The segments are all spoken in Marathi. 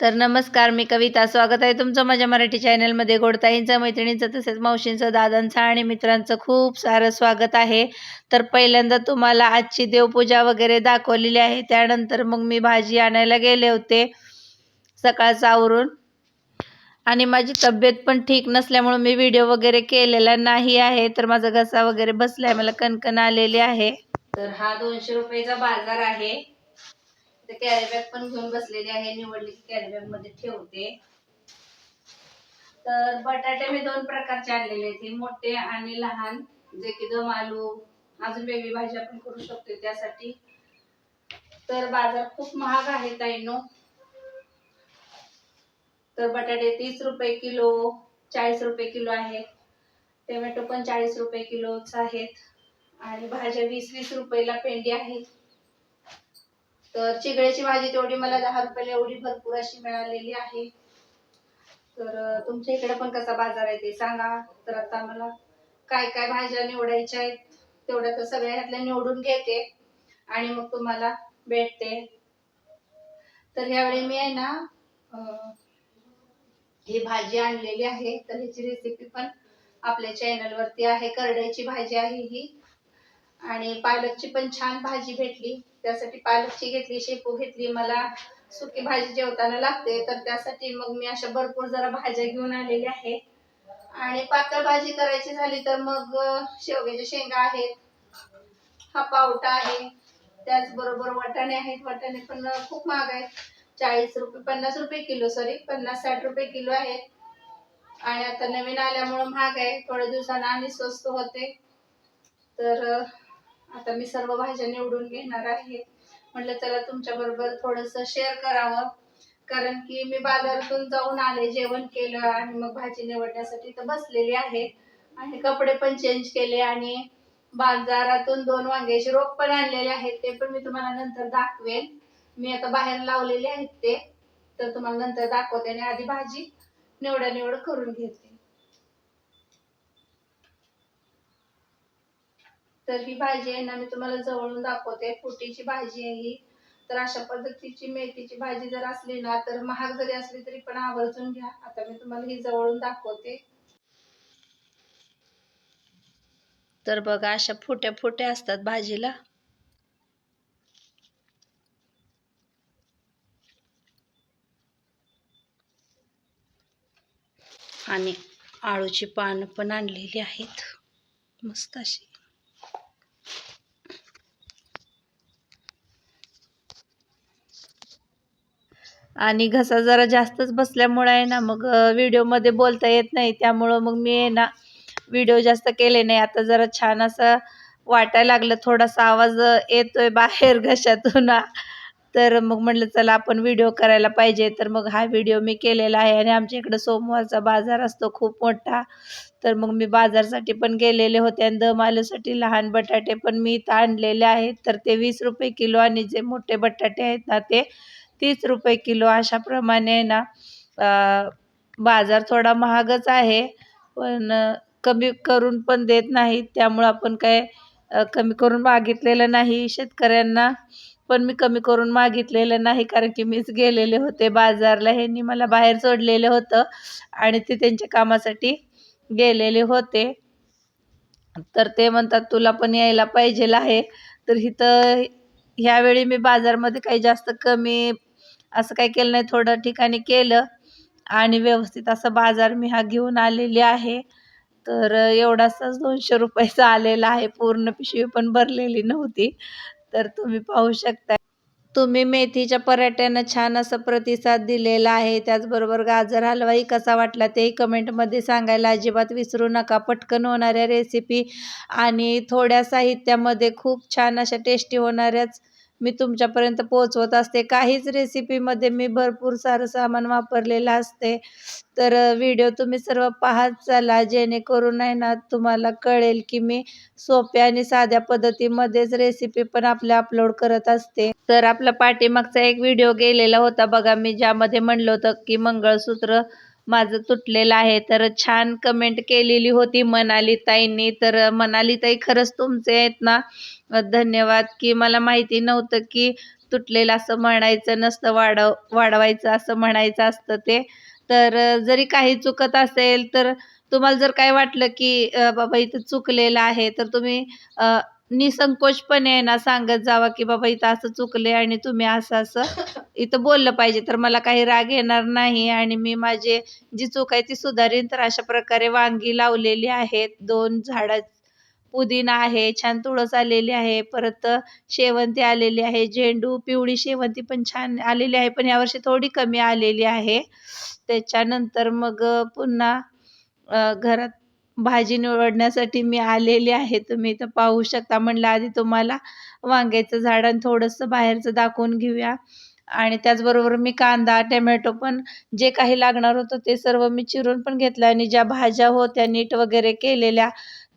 तर नमस्कार मी कविता. स्वागत आहे तुमचं माझ्या मराठी चॅनलमध्ये. गोडताईंचं मैत्रिणींचं तसेच मावशींचं दादांचं आणि मित्रांचं खूप सारं स्वागत आहे. तर पहिल्यांदा तुम्हाला आजची देवपूजा वगैरे दाखवलेली आहे. त्यानंतर मग मी भाजी आणायला गेले होते सकाळचं आवरून. आणि माझी तब्येत पण ठीक नसल्यामुळे मी व्हिडिओ वगैरे केलेला नाही आहे. तर माझा घसा वगैरे बसला आहे मला कणकण आलेली आहे. तर हा दोनशे रुपयेचा बाजार आहे. तर कॅरी बॅग पण घेऊन बसलेली आहे निवडली की कॅरी बॅगमध्ये ठेवते. तर बटाटे मी दोन प्रकारचे आणलेले आहेत. मोठे आणि लहान जे की दम आलू अजून वेगळी भाजी आपण करू शकतो त्यासाठी. तर बाजार खूप महाग आहे ताईनो. तर बटाटे तीस रुपये किलो चाळीस रुपये किलो आहेत टोमॅटो पण चाळीस रुपये किलोच आहेत. आणि भाज्या वीस वीस रुपयाला पेंडी आहेत तर चिगळ्याची भाजी तेवढी मला दहा रुपयाला एवढी भरपूर अशी मिळालेली आहे. तर तुमच्या इकडे पण कसा बाजार आहे ते सांगा. तर आता मला काय काय भाज्या निवडायच्या आहेत तेवढ्या तर सगळ्या ह्यातल्या निवडून घेते आणि मग तुम्हाला भेटते. तर ह्यावेळी मी आहे ना ही भाजी आणलेली आहे. तर ह्याची रेसिपी पण आपल्या चॅनल वरती आहे. करड्याची भाजी आहे ही. आणि पालकची पण छान भाजी भेटली. त्यासाठी पालकची घेतली शेपू घेतली. मला सुकी भाजी जेवताना लागते. तर त्यासाठी मग मी अशा भरपूर जरा भाज्या घेऊन आलेल्या आहे. आणि पातळ भाजी करायची झाली तर मग शेवग्याच्या शेंगा आहेत. हा पावटा आहे. त्याचबरोबर वाटाणे आहेत. वाटाणे पण खूप महाग आहेत. चाळीस रुपये पन्नास रुपये किलो सॉरी पन्नास साठ रुपये किलो आहेत. आणि आता नवीन आल्यामुळं महाग आहे. थोड्या दिवसांना आणि स्वस्त होते. तर आता मी सर्व भाज्या निवडून घेणार आहे. म्हटलं चला तुमच्या बरोबर थोडस शेअर करावं. कारण की मी बाजारातून जाऊन आले जेवण केलं आणि मग भाजी निवडण्यासाठी तर बसलेली आहे. आणि कपडे पण चेंज केले आणि बाजारातून दोन वांग्याचे रोप पण आणलेले आहेत. ते पण मी तुम्हाला नंतर दाखवेन. मी आता बाहेर लावलेले आहेत ते. तर तुम्हाला नंतर दाखवते आणि आधी भाजी निवडा निवड करून घेते. तर ही भाजी आहे ना मी तुम्हाला जवळून दाखवते. फुटीची भाजी आहे ही. तर अशा पद्धतीची मेथीची भाजी जर असली ना तर महाग जरी असली तरी पण आवर्जून घ्या. आता मी तुम्हाला ही जवळून दाखवते. तर बघा अशा फुट्या फुट्या असतात भाजीला. आणि आळूची पानं पण आणलेली आहेत. मस्त अशी. आणि घसा जरा जास्तच बसल्यामुळं आहे ना मग व्हिडिओमध्ये बोलता येत नाही. त्यामुळं मग मी आहे ना व्हिडिओ जास्त केले नाही. आता जरा छान असं वाटायला लागलं. थोडासा आवाज येतो येतोय बाहेर घशातून. तर मग म्हटलं चला आपण व्हिडिओ करायला पाहिजे. तर मग हा व्हिडिओ मी केलेला आहे. आणि आमच्या इकडं सोमवारचा बाजार असतो खूप मोठा. तर मग मी बाजारसाठी पण गेलेले होते. आणि दम आलूसाठी लहान बटाटे पण मी इथं आणलेले आहेत. तर ते वीस रुपये किलो आणि जे मोठे बटाटे आहेत ना ते तीस रुपये किलो अशाप्रमाणे ना बाजार थोडा महागच आहे. पण कमी करून पण देत नाहीत. त्यामुळं आपण काय कमी करून मागितलेलं नाही शेतकऱ्यांना. पण मी कमी करून मागितलेलं नाही कारण की मीच गेलेले होते बाजारला. ह्यांनी मला बाहेर सोडलेलं होतं आणि ते त्यांच्या कामासाठी गेलेले होते. तर ते म्हणतात तुला पण यायला पाहिजेल आहे. तर इथं ह्यावेळी मी बाजारमध्ये काही जास्त कमी असं काही केलं नाही. थोडं ठिकाणी केलं आणि व्यवस्थित असं बाजार मी हा घेऊन आलेली आहे. तर एवढासाच दोनशे रुपयाचा आलेला आहे. पूर्ण पिशवी पण भरलेली नव्हती. तर तुम्ही पाहू शकता. तुम्ही मेथीच्या पराठ्यांना छान असं प्रतिसाद दिलेला आहे. त्याचबरोबर गाजर हलवाही कसा वाटला तेही कमेंटमध्ये सांगायला अजिबात विसरू नका. पटकन होणाऱ्या रेसिपी आणि थोड्या साहित्यामध्ये खूप छान अशा टेस्टी होणाऱ्याच मी तुमच्यापर्यंत पोहोचवत असते. काहीच रेसिपीमध्ये मी भरपूर सारं सामान वापरलेलं असते. तर व्हिडिओ तुम्ही सर्व पाहत चला. जेणेकरून आहे ना तुम्हाला कळेल की मी सोप्या आणि साध्या पद्धतीमध्येच रेसिपी पण आपल्या अपलोड करत असते. तर आपला पाठीमागचा एक व्हिडिओ गेलेला होता बघा. मी ज्यामध्ये म्हणलं होतं की मंगळसूत्र माझं तुटलेलं आहे. तर छान कमेंट केलेली होती मनालीताईंनी. तर मनालीताई खरंच तुमचे आहेत ना धन्यवाद. की मला माहिती नव्हतं की तुटलेलं असं म्हणायचं नसतं वाढव वाढवायचं असं म्हणायचं असतं ते. तर जरी काही चुकत असेल तर तुम्हाला जर काय वाटलं की बाबा इथं चुकलेलं आहे तर तुम्ही निसंकोचपणे ना सांगत जावा की बाबा इथं असं चुकले आणि तुम्ही असं असं इथं बोललं पाहिजे. तर मला काही राग येणार नाही आणि मी माझे जी चूक आहे ती सुधारीन. तर अशा प्रकारे वांगी लावलेली आहेत. दोन झाडं पुदिना आहे छान तुळस आलेली आहे परत शेवंती आलेली आहे झेंडू पिवळी शेवंती पण छान आलेली आहे पण यावर्षी थोडी कमी आलेली आहे. त्याच्यानंतर मग पुन्हा घरात भाजी निवडण्यासाठी मी आलेली आहे. तुम्ही इथं पाहू शकता. म्हणलं आधी तुम्हाला वांग्याचं झाड आणि थोडंसं बाहेरचं दाखवून घेऊया. आणि त्याचबरोबर मी कांदा टमॅटो पण जे काही लागणार होतं ते सर्व मी चिरून पण घेतलं. आणि ज्या भाज्या होत्या नीट वगैरे केलेल्या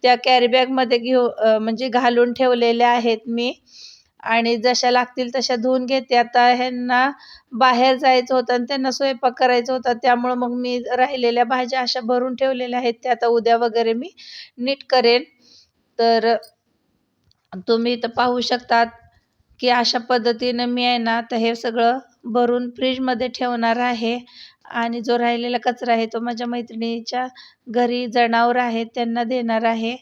त्या कॅरीबॅगमध्ये घेऊ म्हणजे घालून ठेवलेल्या आहेत मी. आणि जशा लागतील तशा धुवून घेते. आता ह्यांना बाहेर जायचं होतं आणि त्यांना स्वयंपाक करायचं होता. त्यामुळं मग मी राहिलेल्या भाज्या अशा भरून ठेवलेल्या आहेत. त्या आता उद्या वगैरे मी नीट करेन. तर तुम्ही इथं पाहू शकतात की अशा पद्धतीनं मी आहे ना तर हे सगळं भरून फ्रीजमध्ये ठेवणार आहे. आणि जो राहिलेला कचरा आहे तो माझ्या मैत्रिणीच्या घरी जनावर आहेत त्यांना देणार आहे.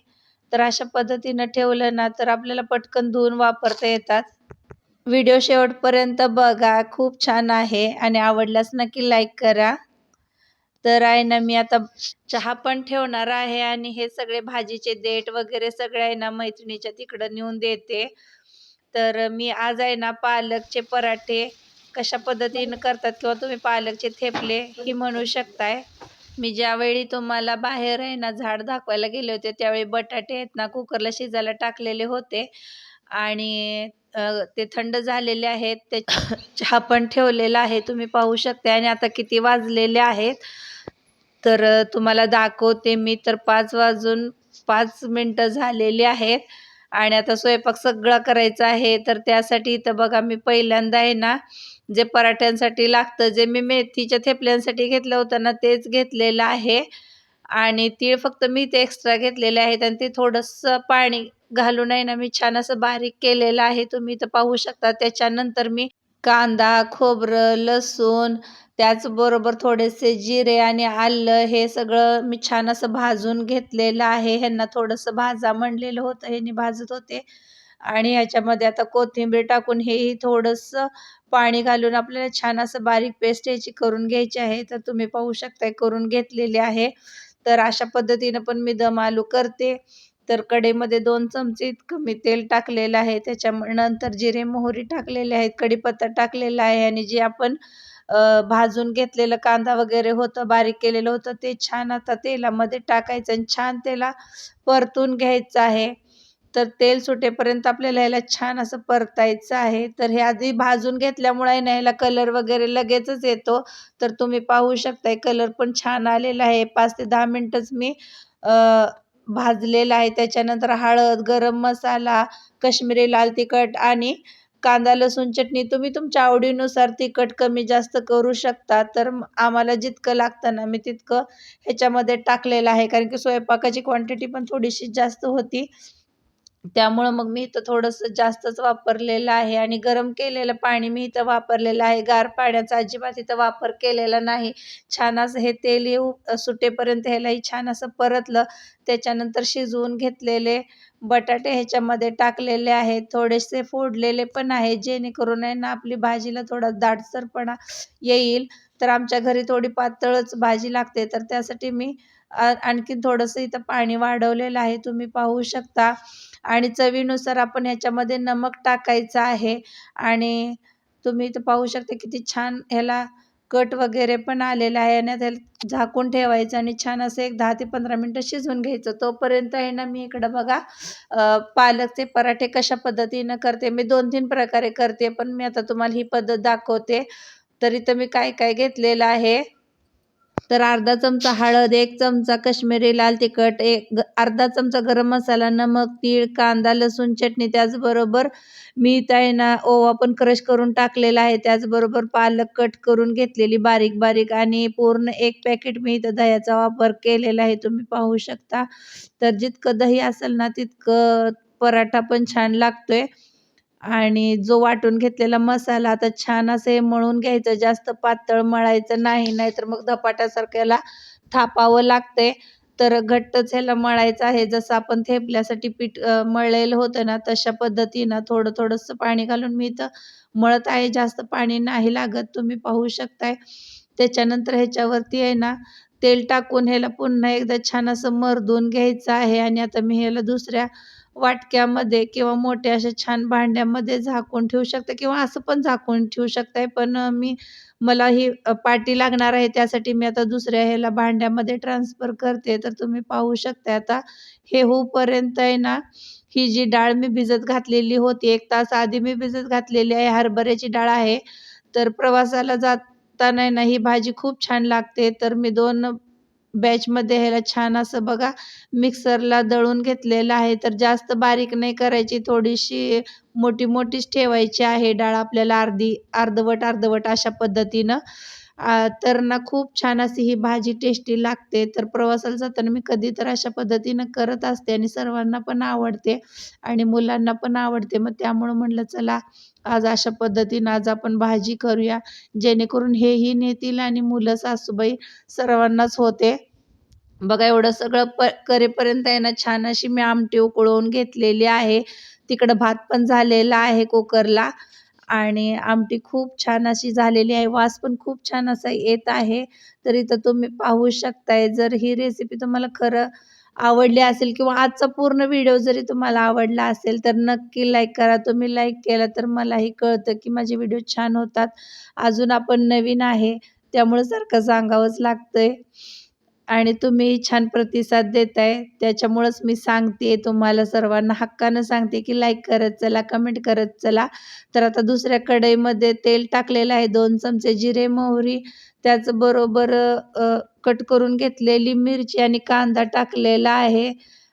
तर अशा पद्धतीनं ठेवलं ना तर आपल्याला पटकन धुवून वापरता येतात. व्हिडिओ शेवटपर्यंत बघा खूप छान आहे आणि आवडल्यास नक्की लाईक करा. तर आहे ना मी आता चहा पण ठेवणार आहे आणि हे सगळे भाजीचे देठ वगैरे सगळे आहे ना मैत्रिणीच्या तिकडं नेऊन देते. तर मी आज आहे ना पालकचे पराठे कशा पद्धतीनं करतात किंवा तुम्ही पालकचे थेपले ही म्हणू शकताय. मी ज्यावेळी तुम्हाला बाहेर आहे ना झाड दाखवायला गेले होते त्यावेळी बटाटे आहेत ना कुकरला शिजायला टाकलेले होते. आणि ते थंड झालेले आहेत ते चहा पण ठेवलेला आहे तुम्ही पाहू शकता आणि आता किती वाजलेले आहेत. तर तुम्हाला दाखवते मी तर पाच वाजून पाच मिनटं झालेली आहेत. आणि आता स्वयंपाक सगळा करायचा आहे तर त्यासाठी इथं बघा मी पहिल्यांदा आहे ना जे पराठ्यांसाठी लागतं जे मी मेथीच्या थेपल्यांसाठी घेतलं होतं ना तेच घेतलेलं आहे. आणि तीळ फक्त मी ते एक्स्ट्रा घेतलेले आहेत आणि ते थोडंसं पाणी घालून आहे ना मी छान असं बारीक केलेलं आहे. तुम्ही इथं पाहू शकता त्याच्यानंतर मी कांदा खोबरं लसूण त्याचबरोबर थोडेसे जिरे आणि आलं हे सगळं मी छान असं भाजून घेतलेलं आहे. ह्यांना थोडंसं भाजा म्हणलेलं होतं ह्यांनी भाजत होते. आणि ह्याच्यामध्ये आता कोथिंबीर टाकून हेही थोडंसं पाणी घालून आपल्याला छान असं बारीक पेस्ट याची करून घ्यायची आहे. तर तुम्ही पाहू शकताय करून घेतलेली आहे. तर अशा पद्धतीनं पण मी दम आलू करते. तर कडेमध्ये दोन चमचे इतकं मी तेल टाकलेलं आहे. त्याच्या नंतर जिरे मोहरी टाकलेले आहेत कढीपत्ता टाकलेला आहे आणि जे आपण भाजून घेतलेलं कांदा वगैरे होतं बारीक केलेलं होतं ते छान आता तेलामध्ये टाकायचं आणि छान त्याला परतून घ्यायचं आहे. तर तेल सुटेपर्यंत आपल्याला ह्याला छान असं परतायचं आहे. तर हे आधी भाजून घेतल्यामुळे ना ह्याला कलर वगैरे लगेचच येतो. तर तुम्ही पाहू शकताय कलर पण छान आलेला आहे. पाच ते दहा मिनटंच मी भाजलेला आहे. त्याच्यानंतर हळद गरम मसाला कश्मीरी लाल तिखट आणि कांदा लसूण चटणी तुम्ही तुमच्या आवडीनुसार तिखट कमी जास्त करू शकता. तर आम्हाला जितकं लागतं ना मी तितकं ह्याच्यामध्ये टाकलेलं आहे. कारण की स्वयंपाकाची क्वांटिटी पण थोडीशी जास्त होती. त्यामुळं मग मी इथं थोडंसं जास्तच वापरलेलं आहे आणि गरम केलेलं पाणी मी इथं वापरलेलं आहे. गार पाण्याचा अजिबात इथं वापर केलेला नाही. छान असं हे तेल येऊ सुटेपर्यंत ह्यालाही छान असं परतलं. त्याच्यानंतर शिजवून घेतलेले बटाटे ह्याच्यामध्ये टाकलेले आहेत. थोडेसे फोडलेले पण आहे. जेणेकरून आहे ना आपली भाजीला थोडा दाटसरपणा येईल. तर आमच्या घरी थोडी पातळच भाजी लागते. तर त्यासाठी मी आणखीन थोडंसं इथं पाणी वाढवलेलं आहे. तुम्ही पाहू शकता. आणि चवीनुसार आपण ह्याच्यामध्ये नमक टाकायचं आहे. आणि तुम्ही इथं पाहू शकता किती छान ह्याला कट वगैरे पण आलेला आहे आणि त्याला झाकून ठेवायचं आणि छान असं एक दहा ते पंधरा मिनटं शिजवून घ्यायचं. तोपर्यंत आहे ना मी इकडं बघा पालकचे पराठे कशा पद्धतीनं करते. मी दोन तीन प्रकारे करते पण मी आता तुम्हाला ही पद्धत दाखवते. तर इथं मी काय काय घेतलेलं आहे? तर अर्धा चमचा हळद एक चमचा काश्मीरी लाल तिखट एक अर्धा चमचा गरम मसाला नमक तीळ कांदा लसूण चटणी त्याचबरोबर मी इथं आहे ना ओवा पण क्रश करून टाकलेला आहे. त्याचबरोबर पालक कट करून घेतलेली बारीक बारीक आणि पूर्ण एक पॅकेट मी इथं दह्याचा वापर केलेला आहे. तुम्ही पाहू शकता. तर जितकं दही असेल ना तितकं पराठा पण छान लागतोय. आणि जो वाटून घेतलेला मसाला आता छान असं हे मळून घ्यायचं जास्त पातळ मळायचं नाही नाहीतर मग धपाट्यासारख्याला थापावं लागते. तर घट्टच ह्याला मळायचं आहे. जसं आपण थेपल्यासाठी पीठ मळलेलं होतं ना तशा पद्धतीनं थोडं थोडंसं पाणी घालून मी इथं मळत आहे. जास्त पाणी नाही लागत तुम्ही पाहू शकताय. त्याच्यानंतर ह्याच्यावरती आहे ना तेल टाकून ह्याला पुन्हा एकदा छान असं मरदून घ्यायचं आहे. आणि आता मी ह्याला दुसऱ्या वाटक्यामध्ये किंवा मोठ्या अशा छान भांड्यामध्ये झाकून ठेवू शकता किंवा असं पण झाकून ठेवू शकताय. पण मी मला ही पाटी लागणार आहे त्यासाठी मी आता दुसऱ्या ह्याला भांड्यामध्ये ट्रान्सफर करते. तर तुम्ही पाहू शकता आता हे होऊपर्यंत आहे ना ही जी डाळ मी भिजत घातलेली होती एक तास आधी मी भिजत घातलेली आहे हरभऱ्याची डाळ आहे. तर प्रवासाला जाताना ना ही भाजी खूप छान लागते. तर मी दोन बॅचमध्ये ह्याला छान असं बघा मिक्सरला दळून घेतलेलं आहे. तर जास्त बारीक नाही करायची थोडीशी मोठी मोठीच ठेवायची आहे डाळ आपल्याला अर्धी अर्धवट अर्धवट अशा पद्धतीनं. तर ना खूप छान अशी ही भाजी टेस्टी लागते. तर प्रवासाला जाताना मी कधी तर अशा पद्धतीनं करत असते आणि सर्वांना पण आवडते आणि मुलांना पण आवडते. मग त्यामुळं म्हटलं चला आज अशा पद्धतीनं आज आपण भाजी करूया. जेणेकरून हेही नेतील आणि मुलं सासूबाई सर्वांनाच होते. बघा एवढं सगळं प करेपर्यंत आहे ना छान अशी मी आमटी उकळवून घेतलेली आहे. तिकडं भात पण झालेला आहे कुकरला. आणि आमटी खूप छान अशी झालेली आहे. वास पण खूप छान असा येत आहे. तर इथं तुम्ही पाहू शकताय. जर ही रेसिपी तुम्हाला खरं आवडली असेल किंवा आजचा पूर्ण व्हिडिओ जरी तुम्हाला आवडला असेल तर नक्की लाईक करा. तुम्ही लाईक केला तर मलाही कळतं की माझे व्हिडिओ छान होतात. अजून आपण नवीन आहे त्यामुळे सारखं सांगावंच लागतंय. आणि तुम्ही छान प्रतिसाद देत आहे त्याच्यामुळंच मी सांगते तुम्हाला सर्वांना हक्कानं सांगते की लाईक करत चला कमेंट करत चला. तर आता दुसऱ्या कढईमध्ये तेल टाकलेलं आहे दोन चमचे जिरे मोहरी. त्याचबरोबर कट करून घेतलेली मिरची आणि कांदा टाकलेला आहे.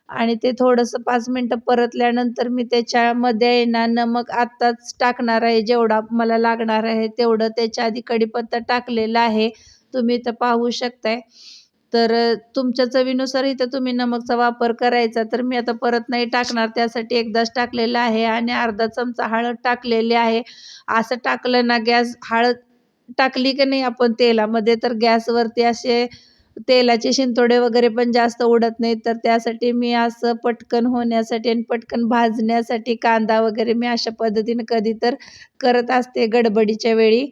आणि ते थोडंसं पाच मिनटं परतल्यानंतर मी त्याच्यामध्ये येणार नमक आत्ताच टाकणार आहे. जेवढा मला लागणार आहे तेवढं त्याच्या आधी कढीपत्ता टाकलेला आहे. तुम्ही तर पाहू शकताय. तर तुमच्या चवीनुसार इथं तुम्ही नमकचा वापर करायचा तर मी आता परत नाही टाकणार. त्यासाठी एकदाच टाकलेलं आहे आणि अर्धा चमचा हळद टाकलेली आहे. असं टाकलं ना गॅस हळद टाकली की नाही आपण तेलामध्ये तर गॅसवरती असे तेलाचे शिंतोडे वगैरे पण जास्त उडत नाहीत. तर त्यासाठी मी असं पटकन होण्यासाठी आणि पटकन भाजण्यासाठी कांदा वगैरे मी अशा पद्धतीनं कधी तर करत असते गडबडीच्या वेळी.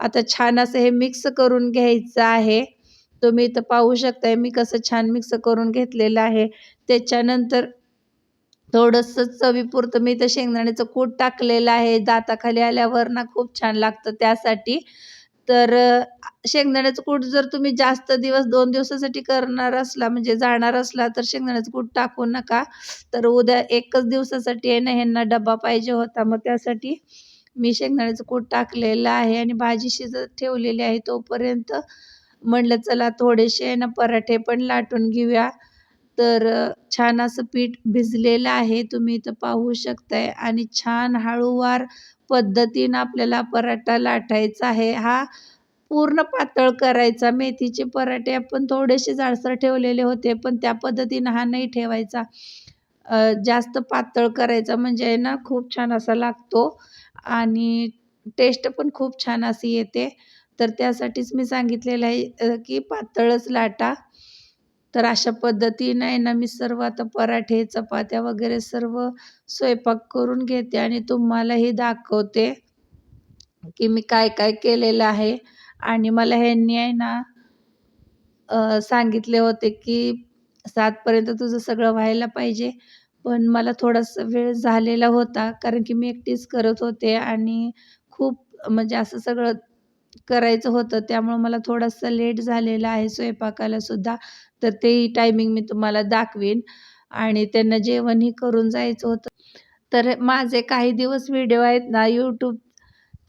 आता छान असं हे मिक्स करून घ्यायचं आहे. तुम्ही इथं पाहू शकताय मी कसं छान मिक्स करून घेतलेलं आहे. त्याच्यानंतर थोडंसं चवीपुरतं मी इथं शेंगदाण्याचं कूट टाकलेलं आहे. दाताखाली आल्यावर ना खूप छान लागतं त्यासाठी. तर शेंगदाण्याचं कूट जर तुम्ही जास्त दिवस दोन दिवसासाठी करणार असला म्हणजे जाणार असला तर शेंगदाण्याचं कूट टाकू नका. तर उद्या एकच दिवसासाठी आहे ना ह्यांना डबा पाहिजे होता. मग त्यासाठी मी शेंगदाण्याचं कूट टाकलेलं आहे आणि भाजी शिजत ठेवलेली आहे तोपर्यंत म्हणलं चला थोडेसे आहे ना पराठे पण लाटून घेऊया. तर छान असं पीठ भिजलेलं आहे. तुम्ही इथं पाहू शकताय. आणि छान हळूवार पद्धतीनं आपल्याला पराठा लाटायचा आहे. हा पूर्ण पातळ करायचा. मेथीचे पराठे आपण थोडेसे जाडसर ठेवलेले होते पण त्या पद्धतीनं हा नाही ठेवायचा. जास्त पातळ करायचा म्हणजे आहे ना खूप छान असा लागतो. आणि टेस्ट पण खूप छान अशी येते. तर त्यासाठीच मी सांगितलेलं आहे की पातळच लाटा. तर अशा पद्धतीनं आहे ना मी सर्व आता पराठे चपात्या वगैरे सर्व स्वयंपाक करून घेते आणि तुम्हालाही दाखवते की मी काय काय केलेलं आहे. आणि मला ह्यांनी आहे ना सांगितले होते की सातपर्यंत तुझं सगळं व्हायला पाहिजे. पण मला थोडासा वेळ झालेला होता कारण की मी एकटीच करत होते आणि खूप म्हणजे असं सगळं करायचं होतं. त्यामुळं मला थोडासा लेट झालेला आहे स्वयंपाकाला सुद्धा. तर तेही टायमिंग मी तुम्हाला दाखवीन. आणि त्यांना जेवणही करून जायचं होतं. तर माझे काही दिवस व्हिडिओ आहेत ना यूट्यूब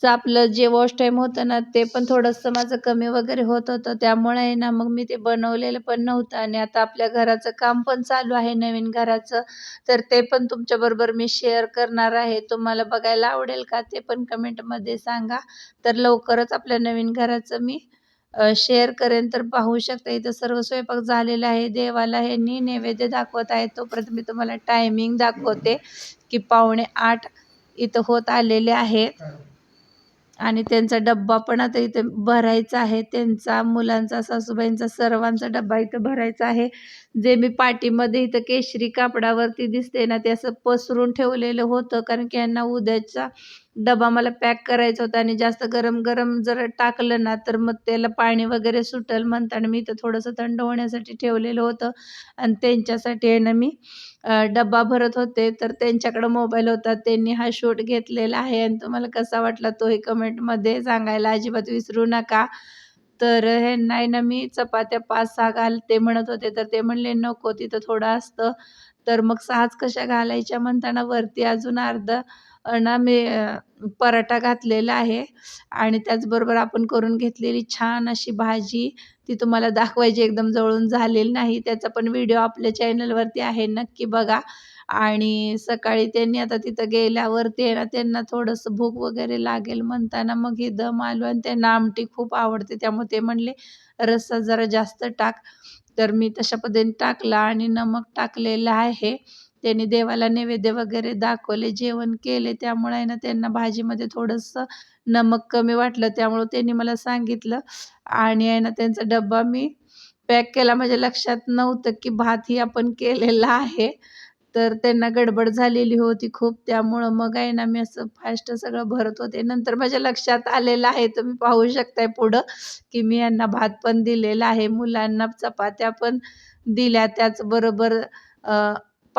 चं आपलं जे वॉश टाईम होतं ना ते पण थोडंसं माझं कमी वगैरे होत होतं. त्यामुळे आहे ना मग मी ते बनवलेलं पण नव्हतं. आणि आता आपल्या घराचं काम पण चालू आहे नवीन घराचं. तर ते पण तुमच्याबरोबर मी शेअर करणार आहे. तुम्हाला बघायला आवडेल का ते पण कमेंटमध्ये सांगा. तर लवकरच आपल्या नवीन घराचं मी शेअर करेन. तर पाहू शकता इथं सर्व स्वयंपाक झालेला आहे. देवाला ह्यांनी नैवेद्य दाखवत आहे. तोपर्यंत मी तुम्हाला टायमिंग दाखवते की पावणे आठ इथं होत आलेले आहे. आणि त्यांचा डब्बा पण आता इथे भरायचा आहे. त्यांचा मुलांचा सासूबाईंचा सर्वांचा डब्बा इथं भरायचा आहे. जे मी पाठीमध्ये इथं केशरी कापडावरती दिसते ना ते असं पसरून ठेवलेलं होतं. कारण की यांना उद्याचा डबा मला पॅक करायचा होता आणि जास्त गरम गरम जर टाकलं ना तर मग त्याला पाणी वगैरे सुटेल म्हणताना मी इथं थोडंसं थंड होण्यासाठी ठेवलेलं होतं. आणि त्यांच्यासाठी आहे ना मी डब्बा भरत होते. तर त्यांच्याकडं मोबाईल होता. त्यांनी हा शूट घेतलेला आहे आणि तुम्हाला कसा वाटला तोही कमेंटमध्ये सांगायला अजिबात विसरू नका. तर हे नाही ना मी चपात्या पाच सहा घाल ते म्हणत होते. तर ते म्हणले नको तिथं थोडं असतं. तर मग सहाच कशा घालायच्या म्हणताना वरती अजून अर्धा ना मी पराठा घातलेला आहे आणि त्याचबरोबर आपण करून घेतलेली छान अशी भाजी ती तुम्हाला दाखवायची एकदम जवळून झालेली नाही. त्याचा पण व्हिडिओ आपल्या चॅनलवरती आहे नक्की बघा. आणि सकाळी त्यांनी आता तिथं गेल्यावरती आहे ना त्यांना थोडंसं भूक वगैरे लागेल म्हणताना मग हे दम आलो आणि त्यांना आमटी खूप आवडते. त्यामुळे ते म्हणले रस्सा जरा जास्त टाक. तर मी तशा पद्धतीने टाकला आणि नमक टाकलेलं आहे. त्यांनी देवाला नैवेद्य वगैरे दाखवले जेवण केले. त्यामुळे आहे ना त्यांना भाजीमध्ये थोडंसं नमक कमी वाटलं. त्यामुळं त्यांनी मला सांगितलं. आणि आहे ना त्यांचा डब्बा मी पॅक केला. माझ्या लक्षात नव्हतं की भातही आपण केलेला आहे. तर त्यांना गडबड झालेली होती खूप. त्यामुळं मग आहे ना मी असं फास्ट सगळं भरत होते. नंतर माझ्या लक्षात आलेलं आहे. तुम्ही पाहू शकताय पुढं की मी यांना भात पण दिलेला आहे. मुलांना चपात्या पण दिल्या. त्याचबरोबर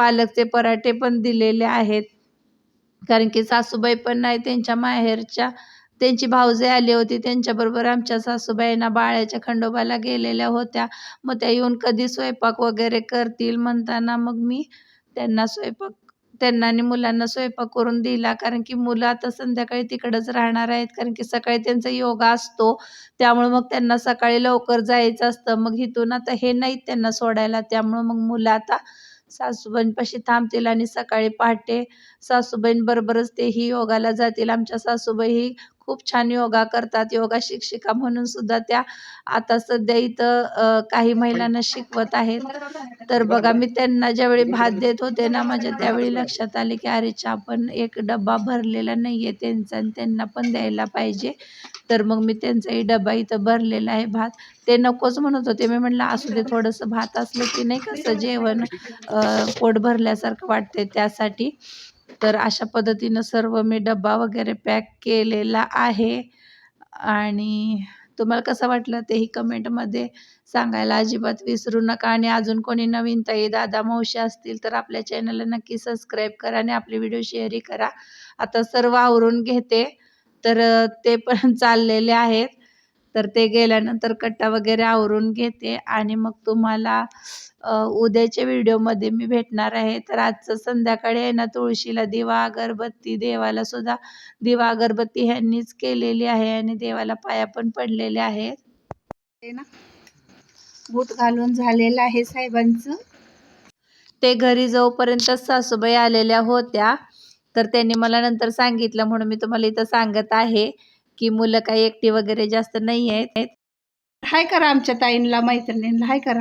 पालकचे पराठे पण दिलेले आहेत. कारण की सासूबाई पण नाही त्यांच्या माहेरच्या त्यांची भावजे आली होती त्यांच्याबरोबर आमच्या सासूबाईंना बाळ्याच्या खंडोबाला गेलेल्या होत्या. मग त्या येऊन कधी स्वयंपाक वगैरे करतील म्हणताना मग मी त्यांना स्वयंपाक त्यांना आणि मुलांना स्वयंपाक करून दिला. कारण की मुलं आता संध्याकाळी तिकडंच राहणार आहेत. कारण की सकाळी त्यांचा योगा असतो. त्यामुळे मग त्यांना सकाळी लवकर जायचं असतं. मग इथून आता हे नाहीत त्यांना सोडायला. त्यामुळं मग मुलं आता सासूबाईंपाशी थांबतील आणि सकाळी पहाटे सासूबाईंबरोबरच तेही योगाला जातील. आमच्या सासूबाई ही खूप छान योगा करतात योगा शिक्षिका म्हणून सुद्धा त्या आता सध्या इथं काही महिलांना शिकवत आहेत. तर बघा मी त्यांना ज्यावेळी भात देत होते ना माझ्या त्यावेळी लक्षात आले की अरे आपण एक डबा भरलेला नाही आहे त्यांचा आणि त्यांना पण द्यायला पाहिजे. तर मग मी त्यांचाही डबा इथं भरलेला आहे भात. ते नकोच म्हणत होते. मी म्हटलं असू दे थोडंसं भात असलं की नाही कसं जेवण पोट भरल्यासारखं वाटते त्यासाठी. तर अशा पद्धतीनं सर्व मी डब्बा वगैरे पॅक केलेला आहे. आणि तुम्हाला कसं वाटलं तेही कमेंटमध्ये सांगायला अजिबात विसरू नका. आणि अजून कोणी नवीन ताई दादा मावशी असतील तर आपल्या चॅनलला नक्की सबस्क्राईब करा आणि आपले व्हिडिओ शेअरही करा. आता सर्व आवरून घेते. तर ते पण चाललेले आहेत. तर ते गेल्यानंतर कट्टा वगैरे आवरून घेते. आणि मग तुम्हाला उद्याच्या व्हिडिओमध्ये मी भेटणार आहे. तर आजचं संध्याकाळी आहे ना तुळशीला दिवा अगरबत्ती देवाला सुद्धा दिवा अगरबत्ती ह्यांनीच केलेली आहे आणि देवाला पाया पण पडलेले आहेत. ना? बूट घालून झालेलं आहे साहेबांचं. ते घरी जाऊपर्यंत सासूबाई आलेल्या होत्या तर त्यांनी मला नंतर सांगितलं म्हणून मी तुम्हाला इथं सांगत आहे की मुलं काही एकटी वगैरे जास्त नाही आहेत हाय करा आमच्या ताईंला मैत्रिणींना हाय करा.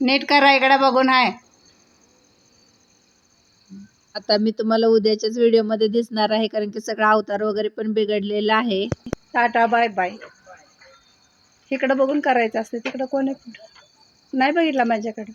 नीट करा इकडे बघून हाय. आता मी तुम्हाला उद्याच्याच व्हिडिओमध्ये दिसणार आहे कारण की सगळा अवतार वगैरे पण बिघडलेला आहे. Tata bye bye. इकडं बघून करायचं असतं तिकडं कोण आहे? नाही बघितला माझ्याकडं.